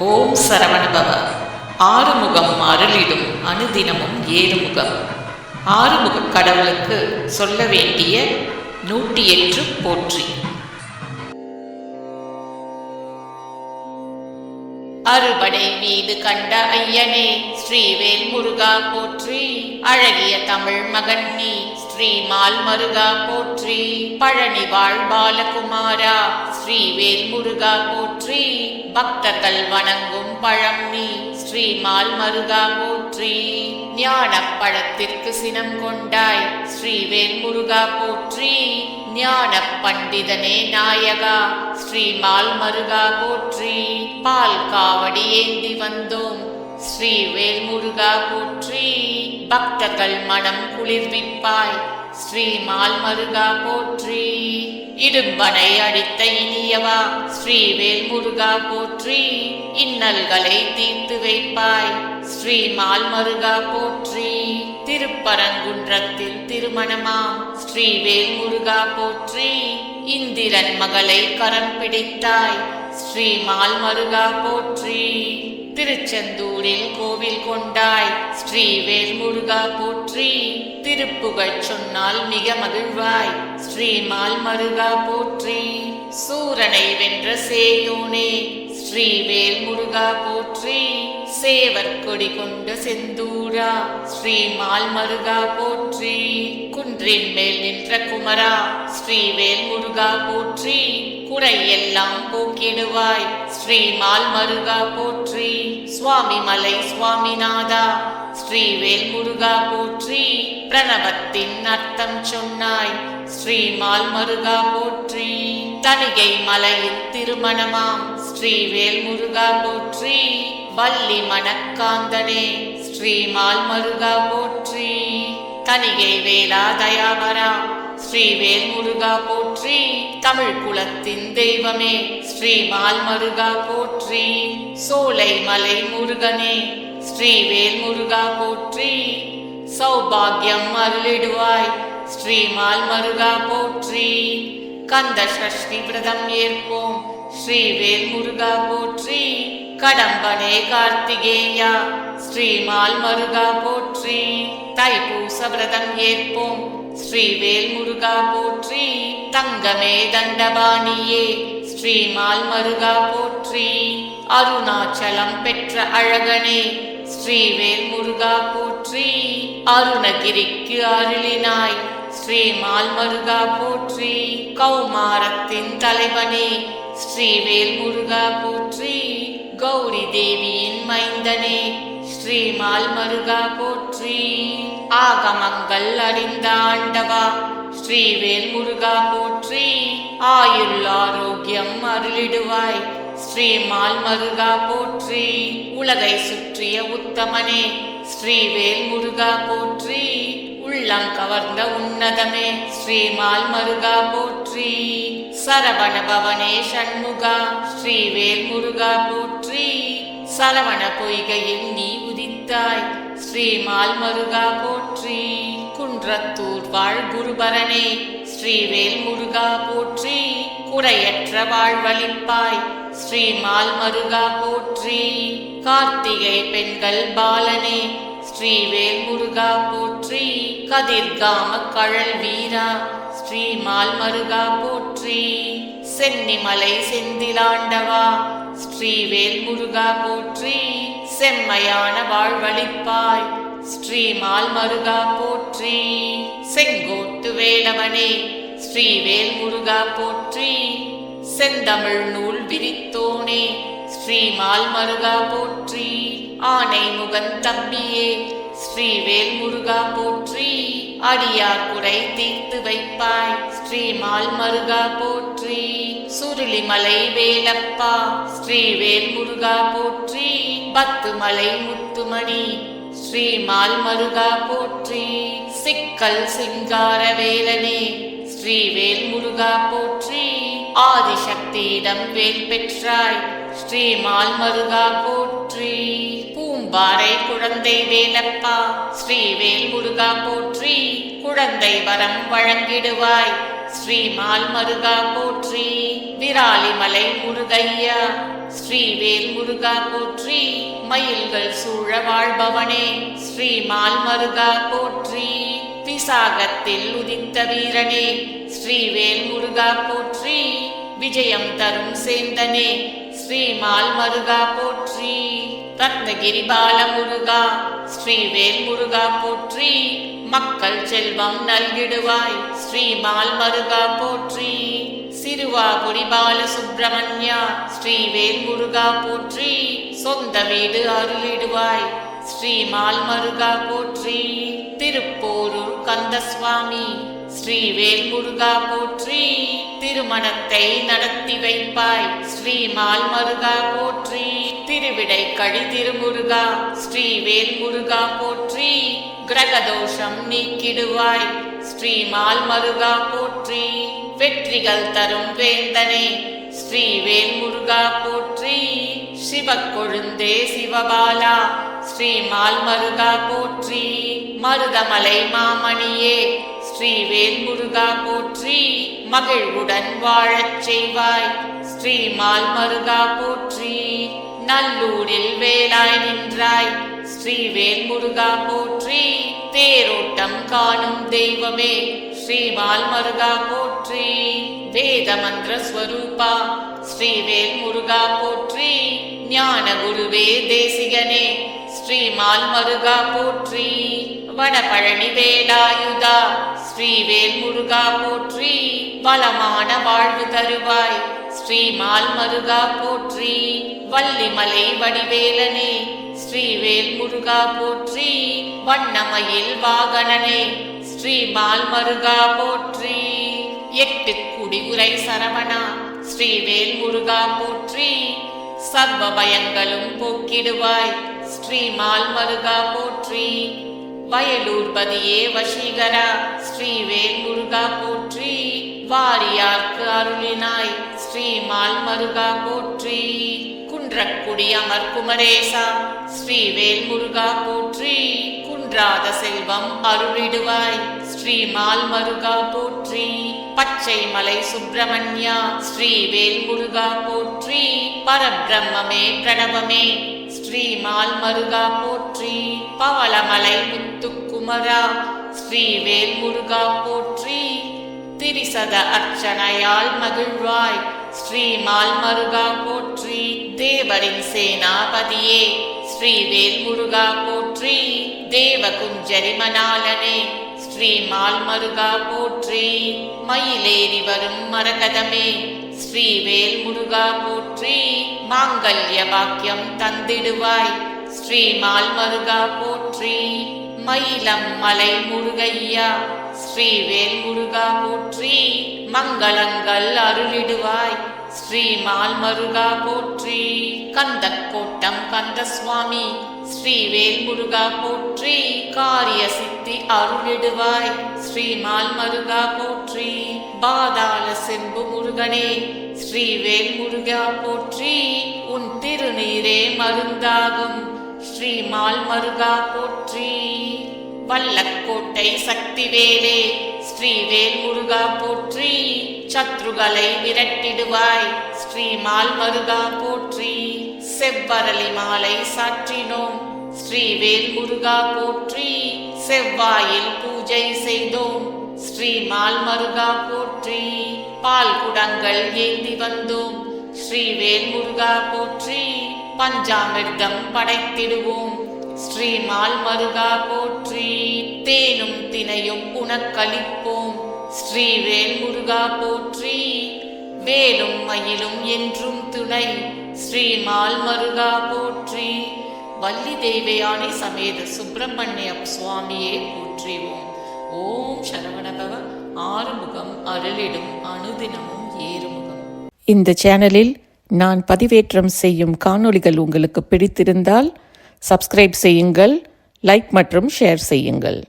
ஓம் சரவணபவ. ஆறுமுகம் அருளிடும் அனுதினமும் ஏறுமுகம். ஆறுமுக கடவுளுக்கு சொல்ல வேண்டிய நூற்றி எட்டு போற்றி. அறுபடை வீடு கண்ட ஐயனே ஸ்ரீவேல் முருகா போற்றி. அழகிய தமிழ் மகன் நீ ஸ்ரீமால் மருகா போற்றி. பழனி வாழ் பாலகுமாரா ஸ்ரீவேல் முருகா போற்றி. பக்தர்கள் வணங்கும் பழம் நீ ஸ்ரீமால் மருகா போற்றி. ஞான பழத்திற்கு சினம் கொண்டாய் ஸ்ரீவேல் முருகா போற்றி. ஞான பண்டிதனே நாயகா ஸ்ரீமால் மருகா போற்றி. பால் காவடி ஏந்தி வந்தோம். ஸ்ரீவேல் முருகா போற்றி பக்தர்கள் மனம் குளிர்விப்பாய். ஸ்ரீமால் மருகா போற்றி இடும்பனை அடித்த இனியவா. ஸ்ரீவேல் முருகா போற்றி இன்னல்களை தீர்த்து வைப்பாய். ஸ்ரீமால் மருகா போற்றி திருப்பரங்குன்றத்தில் திருமணமாம் ஸ்ரீவேல் முருகா போற்றி. இந்திரன் மகளை கரம் பிடித்தாய். ஸ்ரீமால் மருகா போற்றி. திருச்செந்தூரில் கோவில் கொண்டாய். ஸ்ரீவேல் முருகா போற்றி. திருப்புகழ் சொன்னால் மிக மகிழ்வாய். ஸ்ரீமால் மருகா போற்றி. சூரனை வென்ற சேயோனே. ஸ்ரீவேல் முருகா போற்றி சேவர் கொடி கொண்ட செந்தூரா. ஸ்ரீமால் மருகா போற்றி குன்றின் மேல் நின்ற குமரா. ஸ்ரீவேல் முருகா போற்றி குறை எல்லாம் போக்கிடுவாய். ஸ்ரீமால் மருகா போற்றி சுவாமி மலை சுவாமிநாதா ஸ்ரீவேல் முருகா போற்றி பிரணவத்தின் அர்த்தம் சொன்னாய். ஸ்ரீமால் மருகா போற்றி தணிகை மலையின் திருமணமாம். ஸ்ரீவேல் வேல்முருகா போற்றி. வள்ளி மணக்காந்தனே ஸ்ரீமால் மருகா போற்றி. கனிகை வேலா தயாபரா ஸ்ரீ வேல்முருகா போற்றி. தமிழ் குலத்தின் தெய்வமே ஸ்ரீமால் மருகா போற்றி. சோலை மலை முருகனே ஸ்ரீ வேல்முருகா போற்றி. சௌபாகியம் அருளிடுவாய் ஸ்ரீமால் மருகா போற்றி. கந்த சஷ்டி விரதம் ஏற்போம் ஸ்ரீ வேல்முருகா போற்றி. கடம்பனே கார்த்திகேயா ஸ்ரீமால் மருகா போற்றி. தைப்பூச விரதம் ஏற்போம் ஸ்ரீவேல் முருகா போற்றி. தங்கமே தண்டபாணியே ஸ்ரீமால் மருகா போற்றி. அருணாச்சலம் பெற்ற அழகனே ஸ்ரீவேல் முருகா போற்றி. அருணகிரிக்கு அருளினாய் ஸ்ரீமால் மருகா போற்றி. கௌமாரத்தின் தலைவனே ஸ்ரீவேல் முருகா போற்றி. கௌரி தேவியின் மைந்தனே ஸ்ரீமால் மருகா போற்றி. ஆகமங்கள் அறிந்த ஆண்டவா ஸ்ரீவேல் முருகா போற்றி. ஆயுள் ஆரோக்கியம் அருளிடுவாய் ஸ்ரீமால் மருகா போற்றி. உலகை சுற்றிய உத்தமனே ஸ்ரீவேல் முருகா போற்றி. உள்ளம் கவர்ந்த உன்னதமே ஸ்ரீமால் மருகா போற்றி. சரவண பவனே சண்முகா ஸ்ரீவேல் முருகா போற்றி. சரவண பொய்கையில் நீ உதித்தாய் ஸ்ரீமால் மருகா போற்றி. குன்றத்தூர் வாழ் குருபரனே ஸ்ரீவேல் முருகா போற்றி. குறையற்ற வாழ்வழிப்பாய் ஸ்ரீமால் மருகா போற்றி. கார்த்திகை பெண்கள் பாலனே ஸ்ரீவேல் முருகா போற்றி. கதிர்காம கழல் வீரா ஸ்ரீமால் மருகா போற்றி. சென்னிமலை செந்திலாண்டவா. ஸ்ரீவேல் முருகா போற்றி. செம்மையான வாழ்வழிப்பாய் ஸ்ரீமால் மருகா போற்றி. செங்கோட்டு வேலவனே. ஸ்ரீவேல் முருகா போற்றி. செந்தமிழ் நூல் விரித்தோனே. ஸ்ரீமால் மருகா போற்றி. ஆனை முகன் தம்பியே. ஸ்ரீவேல் முருகா போற்றி. அடியார் குறை தீர்த்து வைப்பாய். ஸ்ரீமால் மருகா போற்றி. சுருளிமலை வேலப்பா. ஸ்ரீவேல் முருகா போற்றி. பத்து மலை முத்துமணி. ஸ்ரீமால் மருகா போற்றி. சிக்கல் சிங்கார வேலனே. ஸ்ரீவேல் முருகா போற்றி. ஆதிசக்தியிடம் வேல் பெற்றாய். ஸ்ரீமால் மருகா போற்றி. பூம்பாறை குழந்தை வேலப்பா ஸ்ரீவேல் முருகா போற்றி குழந்தை வரம் வழங்கிடுவாய். ஸ்ரீமால் மருகா போற்றி விராலிமலை முருகையா. ஸ்ரீவேல் முருகா போற்றி மயில்கள் சூழ வாழ்பவனே. ஸ்ரீமால் மருகா போற்றி விசாகத்தில் உதித்த வீரனே. ஸ்ரீவேல் முருகா போற்றி விஜயம் தரும் சேந்தனே. ஸ்ரீமால் மருகா போற்றி ரத்னகிரி பாலமுருகா ஸ்ரீவேல் முருகா போற்றி. மக்கள் செல்வம் நல்கிடுவாய் ஸ்ரீமால் மருகா போற்றி. சிறுவாபுரி பால சுப்பிரமணியா ஸ்ரீவேல் முருகா போற்றி. சொந்த வீடு அருளிடுவாய் ஸ்ரீமால் மருகா போற்றி. திருப்போரூர் கந்தசுவாமி ஸ்ரீவேல் முருகா போற்றி. திருமணத்தை நடத்தி வைப்பாய் ஸ்ரீமால் மருகா போற்றி. திருவிடை கழி திருமுருகா ஸ்ரீவேல் முருகா போற்றி கிரகதோஷம் நீக்கிடுவாய். ஸ்ரீமால் மருகா போற்றி வெற்றிகள் தரும் வேந்தனே. ஸ்ரீவேல் முருகா போற்றி சிவக்கொழுந்தே சிவபாலா. ஸ்ரீமால் மருகா போற்றி மருதமலை மாமணியே. ஸ்ரீவேல் முருகா போற்றி மகிழ்வுடன் வாழச் செய்வாய். ஸ்ரீமால் மருகா போற்றி நல்லூரில் வேலாய் நின்றாய். ஸ்ரீவேல் முருகா போற்றி தேரோட்டம் காணும் தெய்வமே. ஸ்ரீமால் மருகா போற்றி வேத மந்திர ஸ்வரூபா. ஸ்ரீவேல் முருகா போற்றி ஞான குருவே தேசிகனே. ஸ்ரீமால் மருகா போற்றி வடபழனி வேலாயுதா. ஸ்ரீவேல் முருகா போற்றி பலமான வாழ்வு தருவாய். ஸ்ரீமால் மருகா போற்றி வள்ளிமலை வடிவேலனே ஸ்ரீவேல் முருகா போற்றி வண்ணமயில் வாகனனே ஸ்ரீமால் மருகா போற்றி. எட்டு குடிகுரை சரவணா ஸ்ரீவேல் முருகா போற்றி. சர்வ பயங்களும் போக்கிடுவாய் ஸ்ரீமால் மருகா போற்றி. வயலூர்பதியே வசீகரா ஸ்ரீவேல் முருகா போற்றி. வாரியார்க்கு அருளினாய் ஸ்ரீமால் மருகா போற்றி. குன்றக்குடி அமர் குமரேசா. ஸ்ரீவேல் முருகா போற்றி. குன்றாத செல்வம் அருளிடுவாய். ஸ்ரீமால் மருகா போற்றி. பச்சை மலை சுப்பிரமணியா. ஸ்ரீவேல் முருகா போற்றி. பரபிரம்மே பிரணவமே. ஸ்ரீமால் மருகா போற்றி. பவளமலை முத்துக்குமரா. ஸ்ரீவேல் முருகா போற்றி. திரிசத அர்ச்சனையால் மகிழ்வாய். ஸ்ரீ மால்மருகா போற்றி தேவரின் சேனாபதியே. ஸ்ரீ வேல்முருகா போற்றி தேவ குஞ்சரி மணாலனே ஸ்ரீமால் போற்றி மயிலேறி வரும் மரகதமே. ஸ்ரீ வேல்முருகா போற்றி மாங்கல்ய பாக்கியம் தந்திடுவாய். ஸ்ரீ மால்மருகா போற்றி மயிலம் மலை முருகையா ஸ்ரீவேல் முருகா போற்றி மங்களங்கள் அருளிடுவாய். ஸ்ரீமால் மருகா போற்றி கந்த கோட்டம் கந்த சுவாமி ஸ்ரீவேல் முருகா போற்றி காரிய சித்தி அருளிடுவாய். ஸ்ரீமால் மருகா போற்றி பாதாள செம்பு முருகனே ஸ்ரீவேல் முருகா போற்றி உன் திருநீரே மருந்தாகும். ஸ்ரீமால் மருகா போற்றி. வல்லக்கோட்டை சக்திவேலே ஸ்ரீவேல் முருகா போற்றி சத்ருகளை விரட்டிடுவாய் ஸ்ரீமால் மருகா போற்றி செவ்வரளி மாலை சாற்றினோம் ஸ்ரீவேல் முருகா போற்றி செவ்வாயில் பூஜை செய்தோம் ஸ்ரீமால் மருகா போற்றி பால் குடங்கள் ஏந்தி வந்தோம் ஸ்ரீவேல் முருகா போற்றி பஞ்சாமிர்தம் படைத்திடுவோம் ஸ்ரீமால் மருகா போற்றி தேனும் தினையும் உனக்களிப்போம். ஸ்ரீ வேல்முருகா போற்றி வேலும் மயிலும் என்றும் துணை. ஸ்ரீமால் மருகா போற்றி வள்ளி தேவயானி சமேத சுப்பிரமணிய சுவாமியே போற்றிவோம். ஓம் சரவணபவ ஆறுமுகம் அருளிடும் அனுதினமும் ஏறுமுகம். இந்த சேனலில் நான் பதிவேற்றம் செய்யும் காணொளிகள் உங்களுக்கு பிடித்திருந்தால் சப்ஸ்கிரைப் செய்யுங்கள் லைக் மற்றும் ஷேர் செய்யுங்கள்.